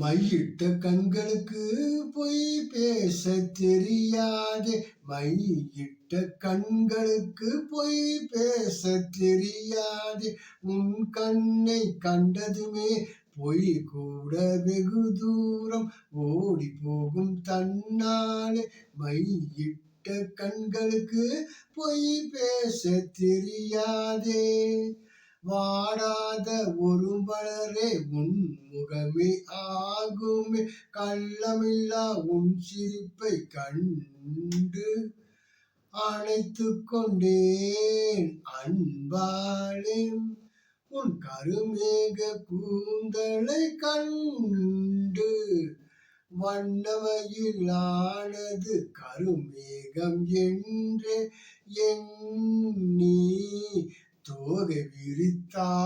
மையிட்ட கண்களுக்கு பொய் பேச தெரியாதே. மையிட்ட கண்களுக்கு பொய் பேச தெரியாதே. உன் கண்ணை கண்டதுமே பொய் கூட வெகு தூரம் ஓடி போகும் தன்னாலே. மையிட்ட கண்களுக்கு பொய் பேச தெரியாதே. வாடாத ஒரு மலரே உன் முகமே ஆகுமே. கள்ளமில்லா உன் சிரிப்பை கண்டு அணைத்து கொண்டேன் அன்பாலே. உன் கருமேக கூந்தலை கண்டு வண்ணமயிலானது கருமேகம் என்று எண்ணி தோகை விரித்தாடுதே.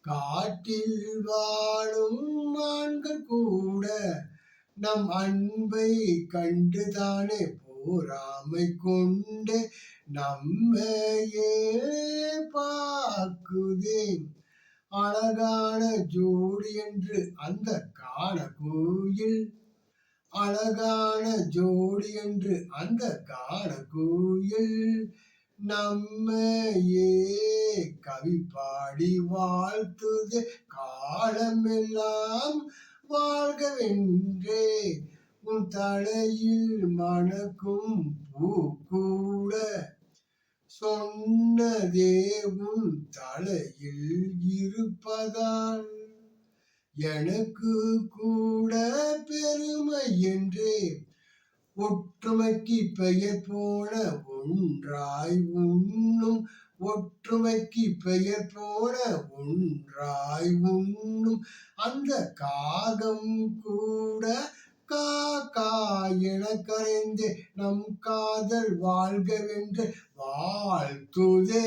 காட்டில் வாழும் மான்கள் கூட நம் அன்பை கண்டுதானே போராமை கொண்டு. நம்மையே பாக்குதே அழகான ஜோடி என்று அந்த காண கோயில் அழகான ஜோடி என்று அந்த காண கோயில் நம்மையே கவி பாடி வாழ்த்துது. காலமெல்லாம் வாழ்கவென்றே உன் தலையில் மணக்கும் பூ கூட சொன்னதே உன் தலையில் இருப்பதால் எனக்கு கூட ஒற்றுமைக்கு பெயர் போல ஒன்றாய் உண்ணும். ஒற்றுமைக்கு பெயர் போல ஒன்றாய் உண்ணும். அந்த காகம் கூட காக்கா என கரைந்து நம் காதல் வாழ்கவென்று வாழ்த்துதே.